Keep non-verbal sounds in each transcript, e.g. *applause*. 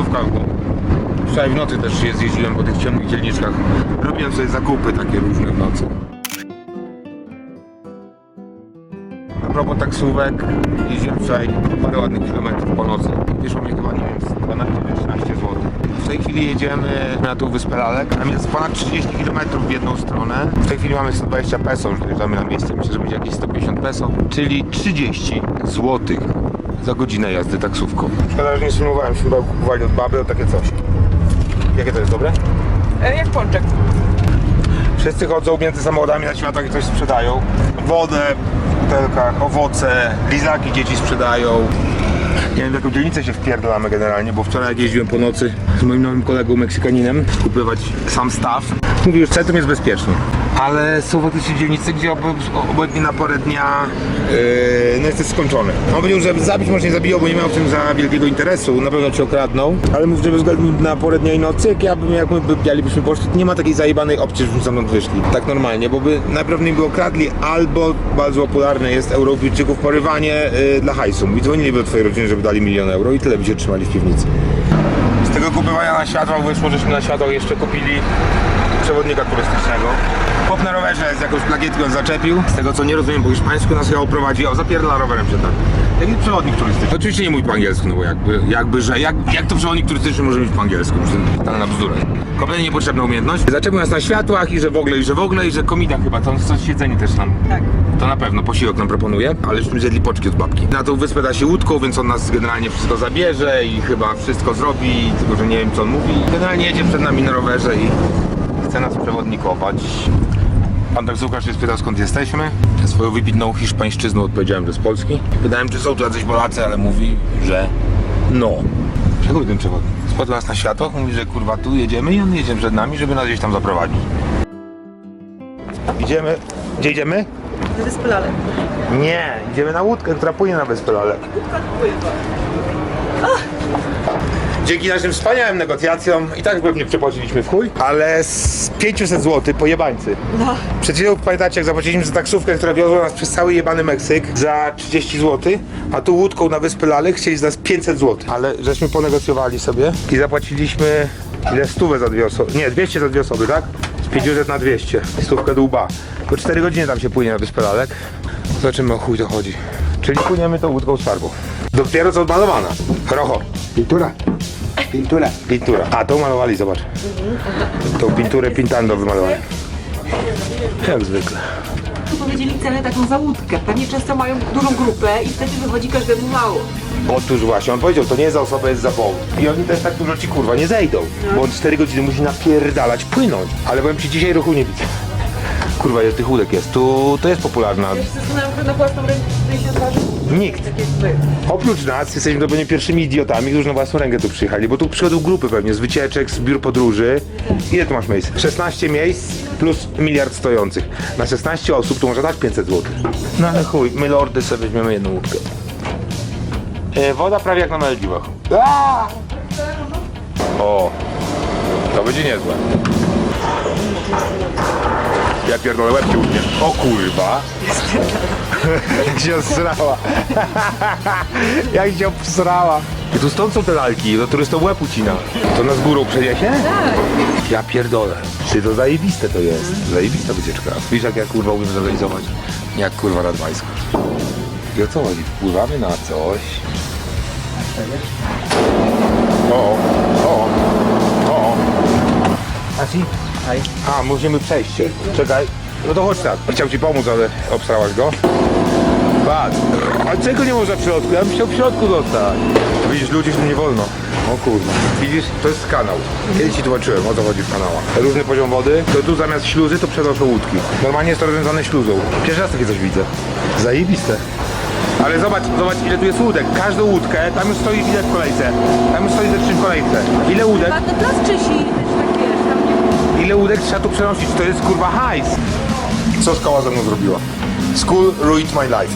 taksówkach, bo wczoraj w nocy też się zjeździłem po tych ciemnych dzielniczkach. Robiłem sobie zakupy takie różne w nocy. A propos taksówek, jeździłem wczoraj parę ładnych kilometrów po nocy. Wyszło mi chyba, nie wiem, z 12 czy 13 zł. W tej chwili jedziemy na tą wyspę Lalek. Tam jest ponad 30 km w jedną stronę. W tej chwili mamy 120 peso, już dojeżdżamy na miejsce. Myślę, że będzie jakieś 150 peso, czyli 30 zł za godzinę jazdy taksówką. Szkoda, że nie sumowałem się, chyba kupowali od baby o takie coś. Jakie to jest dobre? E, Jak pączek. Wszyscy chodzą między samochodami na światach i coś sprzedają. Wodę w butelkach, owoce, lizaki dzieci sprzedają. Nie wiem, w jaką dzielnicę się wpierdolamy generalnie, bo wczoraj jak jeździłem po nocy z moim nowym kolegą Meksykaninem kupywać sam staw, mówi, że centrum jest bezpiecznie. Ale są faktycznie dzielnice, gdzie ob- obojętnie na porę dnia yy, no jesteś skończony. On powiedział, że zabić może nie zabiją, bo nie miał w tym za wielkiego interesu, na pewno cię okradną. Ale mówi, że bez względu na porę dnia i nocy, jak ja bym, jak my poszli, nie ma takiej zajebanej opcji, żebyśmy stamtąd wyszli. Tak normalnie, bo by najprawdopodobniej by okradli, albo bardzo popularne jest Europejczyków porywanie yy, dla hajsu. I dzwoniliby do twojej rodziny, żeby dali milion euro i tyle by się trzymali w piwnicy. Z tego kupowania na światłach wyszło, żeśmy na światłach jeszcze kupili przewodnika turystycznego. Chłop na rowerze z jakąś plakietką zaczepił. Z tego co nie rozumiem po hiszpańsku nas chyba prowadzi, o zapierdala rowerem przed nami. Jaki przewodnik turystyczny? Oczywiście nie mówi po angielsku, no bo jakby, jakby że, jak, jak to przewodnik turystyczny może mówić po angielsku? Totalna bzdura. Kompletnie niepotrzebna umiejętność. Zaczepił nas na światłach i że w ogóle, i że w ogóle, i że komida chyba, to coś siedzenie też nam Tak. to na pewno posiłek nam proponuje, ale już zjedli poczki od babki. Na tą wyspę da się łódką, więc on nas generalnie wszystko zabierze i chyba wszystko zrobi, tylko że nie wiem co on mówi. Generalnie jedzie przed nami na rowerze i chce nas przewodnikować. Pan taksówkarz się spytał skąd jesteśmy. Swoją wybitną hiszpańszczyzną odpowiedziałem, że z Polski. Pytałem czy są tu jacyś Polacy, ale mówi, że no. Czego ten przewodnik? Spotkał nas na światłach, mówi, że kurwa tu jedziemy i on jedzie przed nami, żeby nas gdzieś tam zaprowadzić. Idziemy. Gdzie idziemy? Wyspy Lalek. Nie, idziemy na łódkę, która płynie na Wyspę Lalek. Dzięki naszym wspaniałym negocjacjom i tak pewnie przepłaciliśmy w chuj, ale z 500 zł pojebańcy. No. Przed chwilą pamiętacie jak zapłaciliśmy za taksówkę, która wiozła nas przez cały jebany Meksyk za 30 zł, a tu łódką na Wyspę Lalek chcieli z nas 500 zł. Ale żeśmy ponegocjowali sobie i zapłaciliśmy ile stówę za dwie osoby, nie 200 za dwie osoby, tak? Z 500 na 200, stówkę do łba. Po 4 godziny tam się płynie na Wyspę Lalek. Zobaczymy o chuj to chodzi. Czyli płyniemy tą łódką z farbą. Dopiero co odmalowana. Rocho. Pintura. Pintura. Pintura. A, tą malowali, zobacz. Tą pinturę pintando wymalowali. Jak zwykle. Tu powiedzieli cenę taką za łódkę. Pewnie często mają dużą grupę i wtedy wychodzi każdemu mało. Otóż właśnie, on powiedział, to nie za osobę, jest za połowę. I oni też tak dużo ci kurwa nie zejdą. Bo on 4 godziny musi napierdalać, płynąć. Ale powiem ci, dzisiaj ruchu nie widzę. Kurwa, ile tych łódek jest. Tu to jest popularna. Ja się zastanawiam, na własną rękę tutaj się odważył. Nikt. Tak jak my. Oprócz nas jesteśmy pewnie pierwszymi idiotami, którzy na własną rękę tu przyjechali, bo tu przychodzą grupy pewnie z wycieczek, z biur podróży. Ile tu masz miejsc? 16 miejsc plus miliard stojących. Na 16 osób tu można dać 500 zł. No ale chuj, my lordy sobie weźmiemy jedną łódkę. E, woda prawie jak na Maldiwach. Aaa! O, to będzie niezłe. Ja pierdolę łeb ci utnie. O kurwa. *laughs* Jak się obsrała. *laughs* Jak się obsrała. I tu stąd są te lalki, do turystów łeb ucina. To nas górą przeniesie? Tak. Ja pierdolę. Czy to zajebiste to jest? Zajebista wycieczka. Wiesz jak ja kurwa umiem zorganizować? Jak kurwa radwańsko. I o co chodzi? Wpływamy na coś. O, o, o. Así. A, musimy przejście. Czekaj. No to chodź tak. Chciał ci pomóc, ale obstrałaś go. Patrz. A czego nie można w środku? Ja bym chciał w środku zostać. Widzisz, ludzie tu nie wolno. O kurwa. Widzisz, to jest kanał. Kiedyś ci tłumaczyłem, o co chodzi w kanałach. Różny poziom wody, to tu zamiast śluzy to przenoszą łódki. Normalnie jest to rozwiązane śluzą. Pierwszy raz takie coś widzę. Zajebiste. Ale zobacz, zobacz ile tu jest łódek. Każdą łódkę, tam już stoi ile w kolejce. Tam już stoi ze trzy w kolejce. Ile łódek? Ładny plac Czesi, tak wiesz, tam nie Ile łódek trzeba tu przenosić? To jest kurwa hajs. Co szkoła ze mną zrobiła? School ruined my life.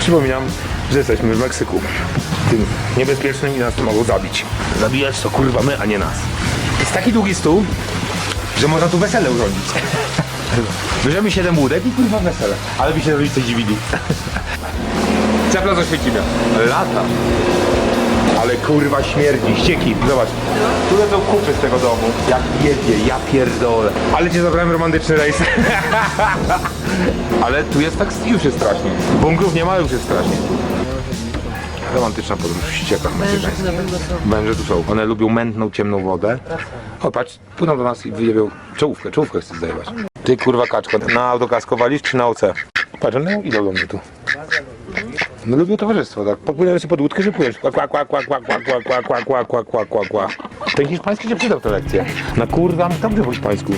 Przypominam, że jesteśmy w Meksyku. Tym niebezpiecznym i nas tu mogą zabić. Zabijać to kurwa my, a nie nas. Jest taki długi stół, że można tu wesele urządzić. *laughs* Bierzemy 7 łódek i kurwa wesele. Ale by się rodzice dziwili. *laughs* Czapla z Oświecimia. Lata. Ale kurwa śmierdzi, ścieki, zobacz. Tu lecą kupy z tego domu. Jak jedzie, ja pierdolę. Ale cię zabrałem romantyczny rejs. *laughs* Ale tu jest tak, już jest strasznie. Bunkrów nie ma, już jest strasznie. Romantyczna podróż w ściekach. Węże tu są. One lubią mętną, ciemną wodę. O, patrz, płyną do nas i wyjebią czołówkę. Czołówkę chcesz zajebać. Ty kurwa kaczko, na autokasko walisz czy na OC? Patrz, one idą do mnie tu. No lubią towarzystwo, tak? Podpłynąłem sobie pod łódkę, że płyniesz. Kła, kła, kła, kła, kła, kła, kła, kła, kła, kła, kła, kła, kła, kła. Ten hiszpański się przydał tę lekcję. Na kurwa, dobrze po hiszpańsku.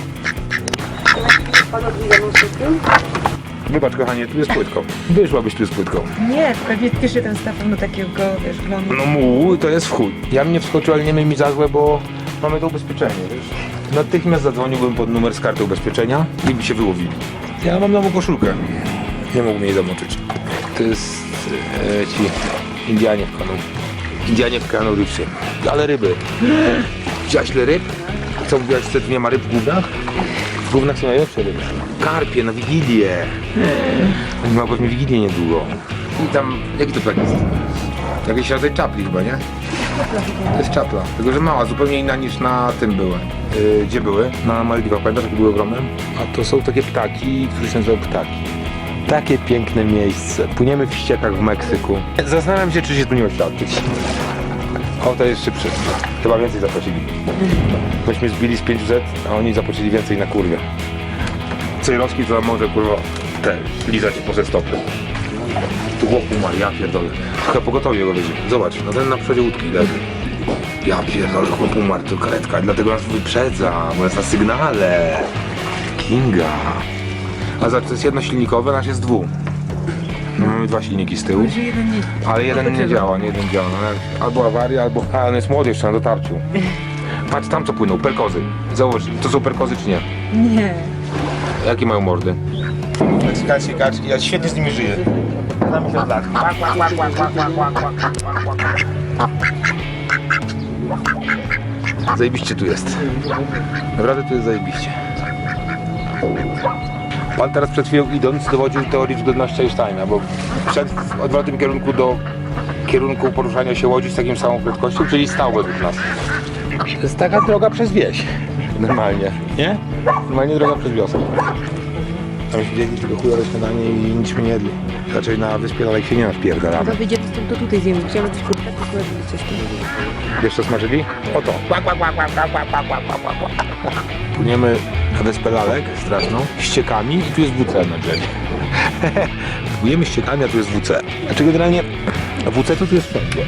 Wybacz kochanie, tu jest płytko. Wyszłabyś tu z płytką. Nie, tylko nie spiszy ten stafem do takiego, wiesz, glonu. No mu, to jest w chuj. Ja bym nie wskoczył, ale nie miej mi za złe, bo mamy to ubezpieczenie, wiesz. Natychmiast zadzwoniłbym pod numer z karty ubezpieczenia i by się wyłowili. Ja mam nową koszulkę. Nie mógłbym jej zamoczyć. To jest ci Indianie w kanu. Indianie w kanu rybcy. Ale ryby. Widziałaś ile ryb? Co mówiłaś, że tu nie ma ryb w gównach? W gównach są najlepsze ryby. Karpie na Wigilię. Oni mają pewnie Wigilię niedługo. I tam, jaki to ptak jest? Jakiś rodzaj czapli chyba, nie? To jest czapla, tylko że mała, zupełnie inna niż na tym były. Yy, gdzie były? Na Maldiwach, pamiętasz jakie były ogromne? A to są takie ptaki, które się nazywają ptaki. Takie piękne miejsce. Płyniemy w ściekach w Meksyku. Zastanawiam się, czy się tu nie oświadczyć. O, to jest szybszy. Chyba więcej zapłacili. Myśmy zbili z 500, a oni zapłacili więcej na kurwie. Cejrowski to może kurwa te, lizać po ze stopy. Tu chłop umarł, ja pierdolę. Chyba pogotowie go wiedzie. Zobacz, no ten na przodzie łódki leży. Ja pierdolę, chłop umarł, to karetka, dlatego nas wyprzedza, bo jest na sygnale. Kinga. A zobacz, to jest jednosilnikowe, nasz jest dwu. No, mamy dwa silniki z tyłu, ale jeden nie działa, nie jeden działa. No, albo awaria, albo... A, on jest młody jeszcze na dotarciu. Patrz, tam co płyną, perkozy. Załóż, to są perkozy czy nie? Nie. Jakie mają mordy? Meksykańskie kaczki, ja świetnie z nimi żyję. Znam się od lat. Zajebiście tu jest. Naprawdę tu jest zajebiście. Pan teraz przed chwilą idąc dowodził teorii względności Einsteina, bo przed w odwrotnym kierunku do kierunku poruszania się łodzi z taką samą prędkością, czyli stał według nas. To jest taka droga przez wieś. Normalnie, nie? Normalnie droga przez wioskę. A myśmy wzięli tylko chujowe śniadanie i nic mi nie jedli. Raczej na wyspie dalej się nie naspierdalamy. To wyjdziemy stąd, to tutaj zjemy. Chciałam coś kurczę, to coś tu. Wiesz co smażyli? Oto. Płyniemy wyspę Lalek, straszną, ściekami i tu jest WC na drzewie. *laughs* Płyniemy ściekami, a tu jest WC. Znaczy generalnie WC to tu jest wszędzie.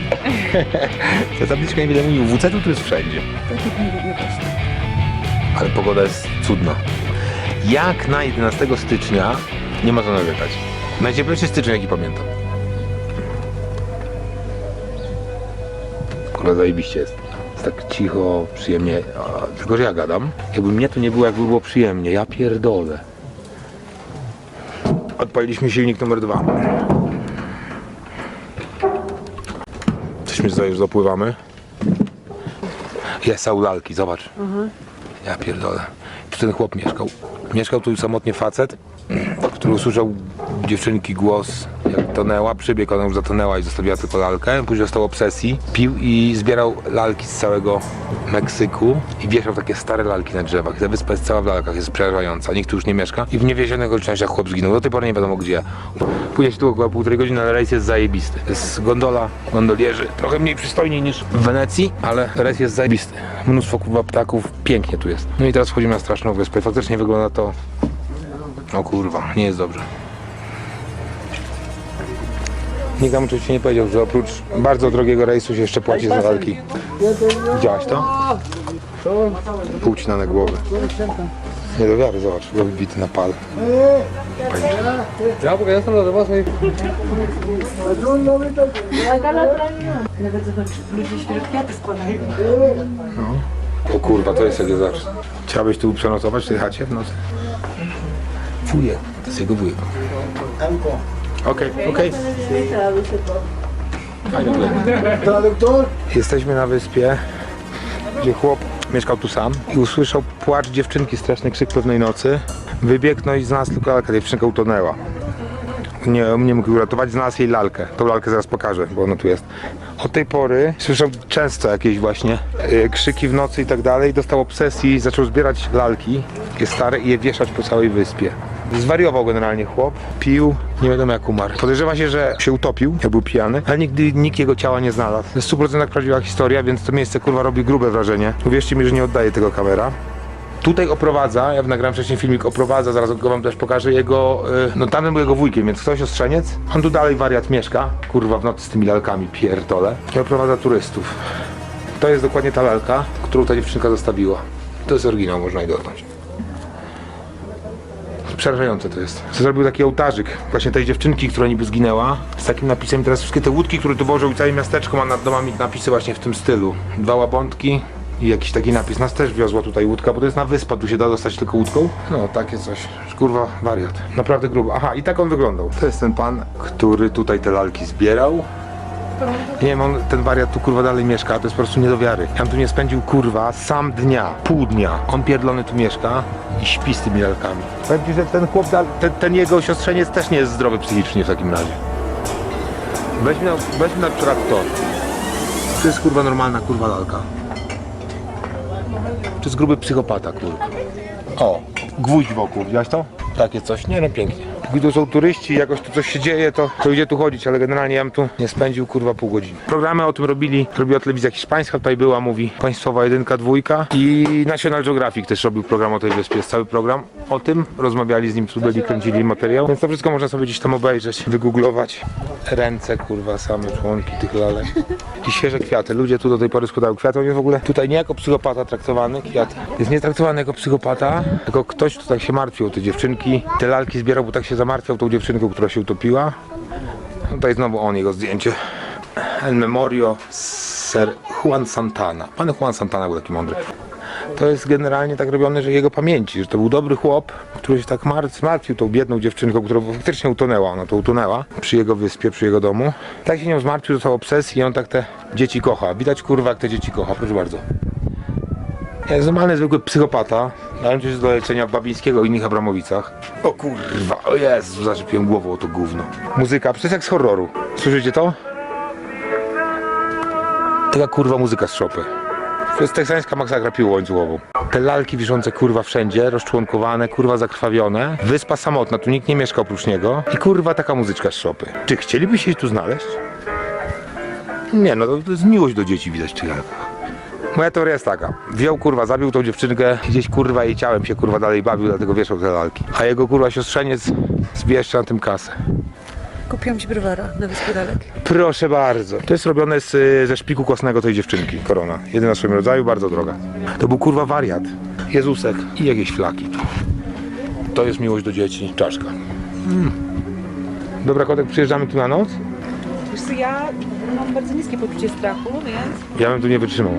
*laughs* Ta tabliczka niewiele mówi, WC to tu jest wszędzie. Ale pogoda jest cudna. Jak na 11 stycznia nie ma co narzekać. Najcieplejszy styczeń jaki pamiętam. Kurwa zajebiście jest. Tak cicho, przyjemnie. A, tylko, że ja gadam. Jakby mnie to nie było, jakby było przyjemnie. Ja pierdolę. Odpaliliśmy silnik numer dwa. Cośmy tutaj już zapływamy. Jest lalki, zobacz. Ja pierdolę. Tu ten chłop mieszkał. Mieszkał tu samotnie facet, który usłyszał dziewczynki głos, tonęła, przybiegł, ona już zatonęła i zostawiła tylko lalkę. Później dostał obsesji, pił i zbierał lalki z całego Meksyku i wieszał takie stare lalki na drzewach. Ta wyspa jest cała w lalkach, jest przerażająca, nikt tu już nie mieszka. I w niewiezionych okolicznościach chłop zginął. Do tej pory nie wiadomo gdzie. Płynie się tu około półtorej godziny, ale rejs jest zajebisty. Jest gondola, gondolierzy, trochę mniej przystojniej niż w Wenecji, ale rejs jest zajebisty. Mnóstwo kurwa ptaków, pięknie tu jest. No i teraz wchodzimy na straszną wyspę. Faktycznie wygląda to... O kurwa, nie jest dobrze. Nikt nam oczywiście nie powiedział, że oprócz bardzo drogiego rejsu się jeszcze płaci za lalki. Widziałaś to? Półcinane głowy. Nie do wiary, zobacz, był wybity na pal. Están los demás ahí. Nawet zobacz, ludzie świeże kwiaty składają. O kurwa, to jest jak zacz. Chciałbyś tu przenocować w tej chacie w nocy? Wujek, to jest jego wujek. Okej, okej. Traductor. Jesteśmy na wyspie, gdzie chłop mieszkał tu sam i usłyszał płacz dziewczynki, straszny krzyk pewnej nocy. Wybiegł no i znalazł tylko lalkę, dziewczynka utonęła. nie, nie mógł uratować, znalazł jej lalkę. Tą lalkę zaraz pokażę, bo ona tu jest. Od tej pory słyszał często jakieś właśnie y, krzyki w nocy i tak dalej. Dostał obsesji, zaczął zbierać lalki, takie stare i je wieszać po całej wyspie. Zwariował generalnie chłop, pił, nie wiadomo jak umarł. Podejrzewa się, że się utopił, jak był pijany, ale nigdy nikt jego ciała nie znalazł. To jest 100% prawdziwa historia, więc to miejsce kurwa robi grube wrażenie. Uwierzcie mi, że nie oddaje tego kamera. Tutaj oprowadza, ja nagrałem wcześniej filmik, oprowadza, zaraz go wam też pokażę, jego, y, no tamten był jego wujkiem, więc ktoś ostrzeniec. On tu dalej wariat mieszka, kurwa w nocy z tymi lalkami, pierdole. I oprowadza turystów. To jest dokładnie ta lalka, którą ta dziewczynka zostawiła. To jest oryginał, można jej dotknąć. Przerażające to jest. Zrobił taki ołtarzyk właśnie tej dziewczynki, która niby zginęła, z takim napisem. Teraz wszystkie te łódki, które tu wożą i całe miasteczko ma nad domami napisy właśnie w tym stylu. Dwa łabątki i jakiś taki napis. Nas też wiozła tutaj łódka, bo to jest na wyspa, tu się da dostać tylko łódką. No, takie coś. Kurwa, wariat. Naprawdę grubo. Aha, i tak on wyglądał. To jest ten pan, który tutaj te lalki zbierał. Nie wiem, on, ten wariat tu kurwa dalej mieszka, to jest po prostu nie do wiary. Ja tu nie spędził kurwa sam dnia, pół dnia. On pierdolony tu mieszka i śpi z tymi lalkami. Powiem ci, że ten chłop, dal- ten, ten jego siostrzeniec też nie jest zdrowy psychicznie w takim razie. Weźmy na, weźmy na przykład to. To jest kurwa normalna kurwa lalka. To jest gruby psychopata kurwa. O, gwóźdź wokół, widziałeś to? Takie coś, nie no pięknie. Tu są turyści, jakoś tu coś się dzieje, to, to idzie tu chodzić, ale generalnie ja bym tu nie spędził kurwa pół godziny. Programy o tym robili, robiła telewizja hiszpańska, tutaj była, mówi Państwowa jedynka, dwójka i National Geographic też robił program o tej wyspie, jest cały program o tym, rozmawiali z nim, tu byli, kręcili materiał, więc to wszystko można sobie gdzieś tam obejrzeć, wygooglować. Ręce kurwa, same członki tych lalek. I świeże kwiaty, ludzie tu do tej pory składają kwiaty, on jest w ogóle tutaj nie jako psychopata traktowany, kwiat jest nie traktowany jako psychopata, tylko ktoś, kto tak się martwił te dziewczynki, te lalki zbierał, bo tak się zamartwiał tą dziewczynką, która się utopiła. Tutaj znowu on, jego zdjęcie. El Memorio Ser Juan Santana. Pan Juan Santana był taki mądry. To jest generalnie tak robione, że jego pamięci, że to był dobry chłop, który się tak mar- zmartwił tą biedną dziewczynką, która faktycznie utonęła, ona to utonęła przy jego wyspie, przy jego domu. Tak się nią zmartwił, dostał obsesji i on tak te dzieci kocha. Widać kurwa jak te dzieci kocha, proszę bardzo. Jest normalny, zwykły psychopata, ale to jest do leczenia w Babińskiego i innych Abramowicach. O kurwa, o Jezu, zaczepiłem głową o to gówno. Muzyka, przecież jak z horroru. Słyszycie to? Taka kurwa muzyka z szopy. To jest teksańska masakra piłą łańcuchową. Te lalki wiszące kurwa wszędzie, rozczłonkowane, kurwa zakrwawione. Wyspa samotna, tu nikt nie mieszka oprócz niego. I kurwa taka muzyczka z szopy. Czy chcielibyście się tu znaleźć? Nie, no to, to jest miłość do dzieci widać w tych lalkach. Moja teoria jest taka. Wziął kurwa, zabił tą dziewczynkę, gdzieś kurwa jej ciałem się kurwa dalej bawił, dlatego wieszał te lalki. A jego kurwa siostrzeniec zbierze na tym kasę. Kupiłam ci browara na wyspie Dalek. Proszę bardzo. To jest robione z, y, ze szpiku kostnego tej dziewczynki, korona. Jedyna w swoim rodzaju, bardzo droga. To był kurwa wariat. Jezusek i jakieś flaki. To jest miłość do dzieci. Czaszka. Mm. Dobra, kotek, przyjeżdżamy tu na noc? Wiesz co, ja mam bardzo niskie poczucie strachu, więc... Ja bym tu nie wytrzymał.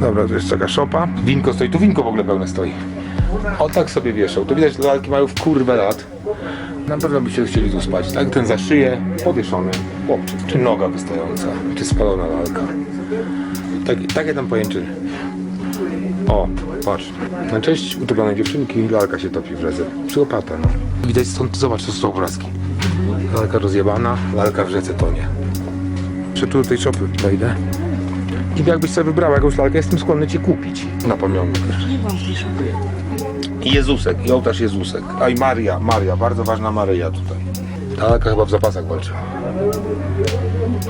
Dobra, to jest taka szopa. Winko stoi, tu winko w ogóle pełne stoi. O tak sobie wieszał. To widać, że lalki mają w kurwę lat. Na pewno byście chcieli tu spać. Tak, ten za szyję, powieszony chłopczyk. Czy noga wystająca, czy spalona lalka. Tak, takie tam pojęczyny. O, patrz. Na cześć utopionej dziewczynki lalka się topi w rzece. Psychopata, no. Widać stąd, zobacz, to są obrazki. Lalka rozjebana, lalka w rzece tonie. Jeszcze tu do tej szopy wejdę. I jakbyś sobie wybrała jakąś lalkę, jestem skłonny ci kupić na pamiątkę. I Jezusek, i ołtarz Jezusek. A i Maria, Maria, bardzo ważna Maryja tutaj. Ta lalka chyba w zapasach walczyła.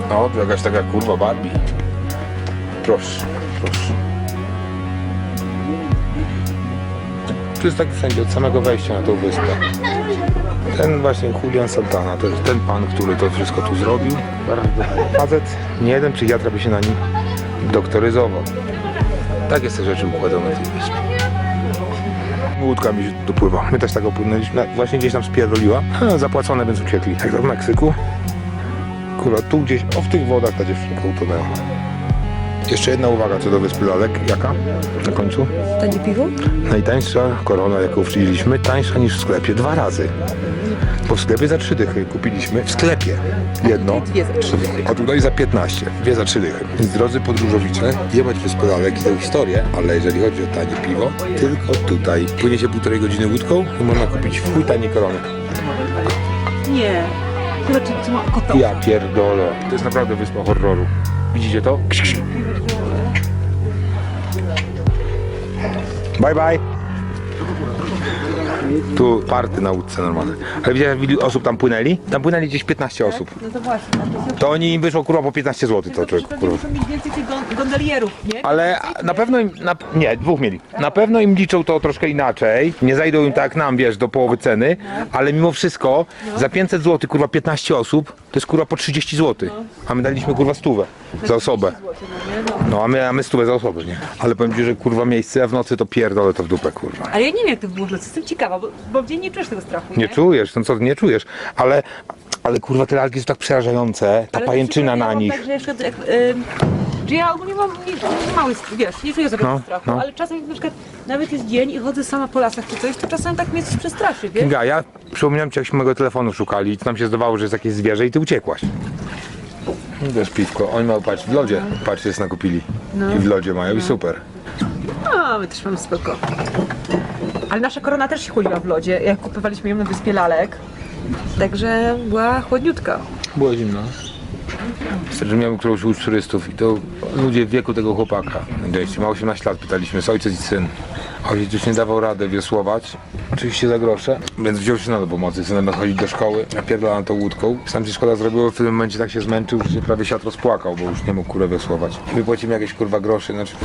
No, to jakaś taka kurwa Barbie. Proszę, proszę. Tu jest tak wszędzie, od samego wejścia na tą wyspę. Ten właśnie Julian Santana, to jest ten pan, który to wszystko tu zrobił. Facet, nie jeden psychiatra by się na nim doktoryzował. Takie te rzeczy układane na tej wyspie. Łódka mi dopływa. My też tak opłynęliśmy. Właśnie gdzieś tam spierdoliła. Zapłacone, więc uciekli. Jak to w Meksyku. Kurwa, tu gdzieś, o w tych wodach ta dziewczynka utonęła. Jeszcze jedna uwaga co do wyspy Lalek. Jaka? Na końcu? Tanie piwo? Najtańsza korona, jaką przyjęliśmy, tańsza niż w sklepie dwa razy. Bo w sklepie za trzy dychy kupiliśmy. W sklepie jedno, Dwie za trzy dychy. a tutaj za 15. Dwie za trzy dychy. Więc drodzy podróżowicze, jebać wyspę Lalek i tę historię, ale jeżeli chodzi o tanie piwo, tylko tutaj. Płynie się półtorej godziny łódką i można kupić w chuj tanie korony. Nie. Co ma kota. Ja pierdolę. To jest naprawdę wyspa horroru. Widzicie to? Bye bye. Tu party na łódce normalne. Ale widziałeś, ilu osób tam płynęli? Tam płynęli gdzieś 15 osób. No to właśnie. To oni im wyszło kurwa po 15 zł to człowiek kurwa. muszą mieć więcej tych gon- gondolierów, nie? Ale na pewno im, na, nie, dwóch mieli. Na pewno im liczą to troszkę inaczej. Nie zajdą im tak jak nam, wiesz, do połowy ceny, ale mimo wszystko za 500 zł, kurwa 15 osób, to jest kurwa po 30 zł. A my daliśmy kurwa stówę za osobę. No a my, a my stówę za osobę, nie? Ale powiem ci, że kurwa miejsce, a w nocy to pierdolę to w dupę, kurwa. Ale ja nie wiem, jak to było nocy. Jestem ciekawa, bo, bo w dzień nie czujesz tego strachu, Nie czujesz, no co, nie czujesz, ale, ale kurwa te lalki są tak przerażające, ta Ale pajęczyna przykład ja na mam nich. Tak, że, jeszcze, jak, ym, że ja ogólnie mam nie, nie mały, wiesz, nie czuję za bardzo No, strachu, no. ale czasem jak na przykład nawet jest dzień i chodzę sama po lasach czy coś, to czasem tak mnie coś przestraszy, wiesz? Kinga, ja przypominam ci, jak mojego telefonu szukali, to nam się zdawało, że jest jakieś zwierzę i ty uciekłaś. Też piwko. Oni mają, patrz, w lodzie, patrz, jest nakupili. I w lodzie mają i super. A, my też mamy spoko. Ale nasza korona też się chłodziła w lodzie, jak kupowaliśmy ją na wyspie Lalek. Także była chłodniutka. Było zimno. Wtedy miałem którąś łódź turystów i to ludzie w wieku tego chłopaka. Gdzieś ma 18 lat, pytaliśmy, jest ojciec i syn. Ojciec już nie dawał rady wiosłować, oczywiście za grosze, więc wziął się na do pomocy. Synem chodzić do szkoły, napierdala na tą łódką. Sam się szkoda zrobiło, w tym momencie tak się zmęczył, że się prawie siat rozpłakał, bo już nie mógł kurwa wiosłować. My płacimy jakieś kurwa grosze, znaczy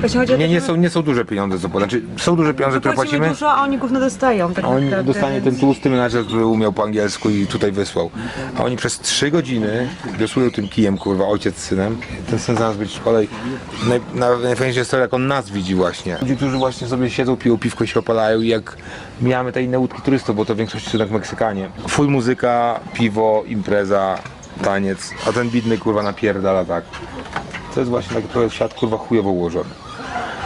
Właśnie chodzi o nie, to, nie że są, nie są duże pieniądze, co znaczy są duże pieniądze, które płacimy płacimy. dużo, a oni gówno dostają. Tak on naprawdę, dostanie ten tłusty menadżer, który umiał po angielsku i tutaj wysłał. A oni przez 3 godziny wiosłują tym kijem, kurwa, ojciec z synem. Ten syn zamiast być w szkole i naj, na, najfajniejsza jest to, jak on nas widzi właśnie. Ludzie, którzy właśnie sobie siedzą, piją piwko i się opalają i jak mijamy te inne łódki turystów, bo to w większości są tak Meksykanie. Full muzyka, piwo, impreza, taniec, a ten bidny kurwa napierdala tak. To jest właśnie taki trochę świat kurwa chujowo ułożony.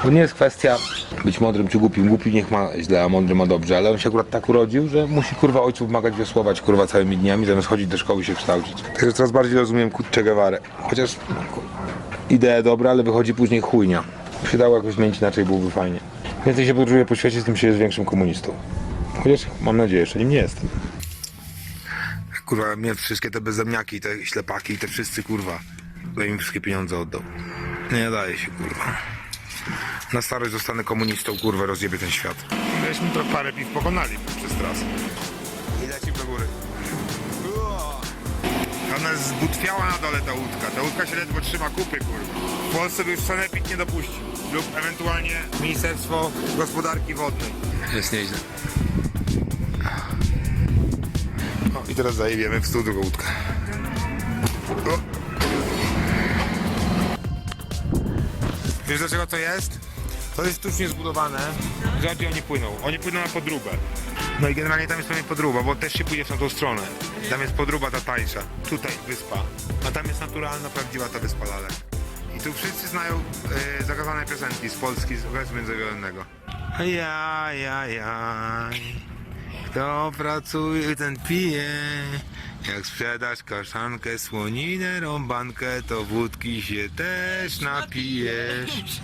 To nie jest kwestia być mądrym czy głupim. Głupi niech ma źle, a mądry ma dobrze, ale on się akurat tak urodził, że musi kurwa ojców pomagać wiosłować kurwa całymi dniami, zamiast chodzić do szkoły się kształcić. Także coraz bardziej rozumiem Che Guevarę. Chociaż idea dobra, ale wychodzi później chujnia. Się dało jakoś zmienić inaczej, byłoby fajnie. Więcej się podróżuje po świecie, z tym się jest większym komunistą. Chociaż mam nadzieję, że nim nie jestem. Kurwa, mnie wszystkie te bezzemniaki, te ślepaki, te wszyscy kurwa, to im wszystkie pieniądze oddał. Nie daje się kurwa. Na starość zostanę komunistą, kurwa, rozjebie ten świat. Myśmy to parę piw pokonali przez trasę. I lecimy do góry. Ona jest zbutwiała na dole ta łódka. Ta łódka się ledwo trzyma kupy, kurwa. W Polsce by już sanepid nie dopuścił. Lub ewentualnie Ministerstwo Gospodarki Wodnej. Jest nieźle. O, i teraz zajebiemy w stół drugą łódkę. O. Wiesz dlaczego to jest? To jest sztucznie zbudowane, gdzie oni płyną. Oni płyną na podróbę. No i generalnie tam jest pewnie podróba, bo też się pójdzie w tamtą stronę. Tam jest podróba ta tańsza. Tutaj wyspa. A tam jest naturalna, prawdziwa ta wyspa Lalek. I tu wszyscy znają e, zakazane piosenki z Polski, z okresu międzywojennego. Ja, ja, ja. Kto pracuje, ten pije. Jak sprzedasz kaszankę, słoninę, rąbankę, to wódki się też napijesz.